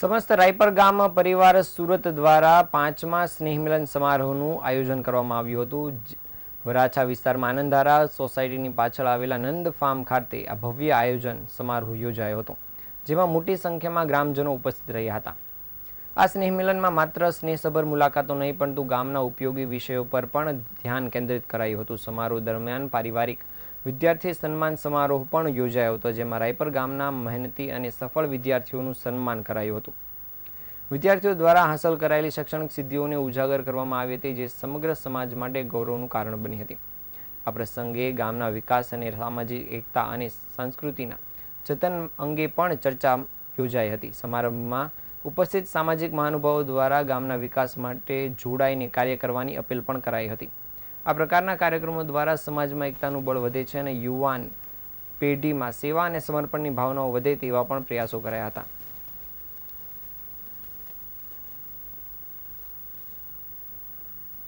સમસ્ત રાયપર ગામ પરિવાર સુરત દ્વારા પાંચમા સ્નેહમિલન સમારોહનું આયોજન કરવામાં આવ્યું હતું. વરાછા વિસ્તારમાં આનંદધારા સોસાયટીની પાછળ આવેલા નંદ ફાર્મ ખાતે આ ભવ્ય આયોજન સમારોહ યોજાયો હતો, જેમાં મોટી સંખ્યામાં ગ્રામજનો ઉપસ્થિત રહ્યા હતા. આ સ્નેહ મિલનમાં માત્ર સ્નેહસભર મુલાકાતો નહીં, પરંતુ ગામના ઉપયોગી વિષયો પર પણ ધ્યાન કેન્દ્રિત કરાયું હતું. સમારોહ દરમિયાન પારિવારિક વિદ્યાર્થી સન્માન સમારોહ પણ યોજાયો હતો, જેમાં રાયપર ગામના મહેનતી અને સફળ વિદ્યાર્થીઓનું સન્માન કરાયું હતું. વિદ્યાર્થીઓ દ્વારા હાંસલ કરાયેલી શૈક્ષણિક સિદ્ધિઓને ઉજાગર કરવામાં આવી હતી, જે સમગ્ર સમાજ માટે ગૌરવનું કારણ બની હતી. આ પ્રસંગે ગામના વિકાસ અને સામાજિક એકતા અને સંસ્કૃતિના જતન અંગે પણ ચર્ચા યોજાઈ હતી. સમારંભમાં ઉપસ્થિત સામાજિક મહાનુભાવો દ્વારા ગામના વિકાસ માટે જોડાઈને કાર્ય કરવાની અપીલ પણ કરાઈ હતી. આ પ્રકારના કાર્યક્રમો દ્વારા સમાજમાં એકતાનું બળ વધે છે અને યુવાન પેઢીમાં સેવા અને સમર્પણની ભાવનાઓ વધે તેવા પણ પ્રયાસો કરાયા હતા.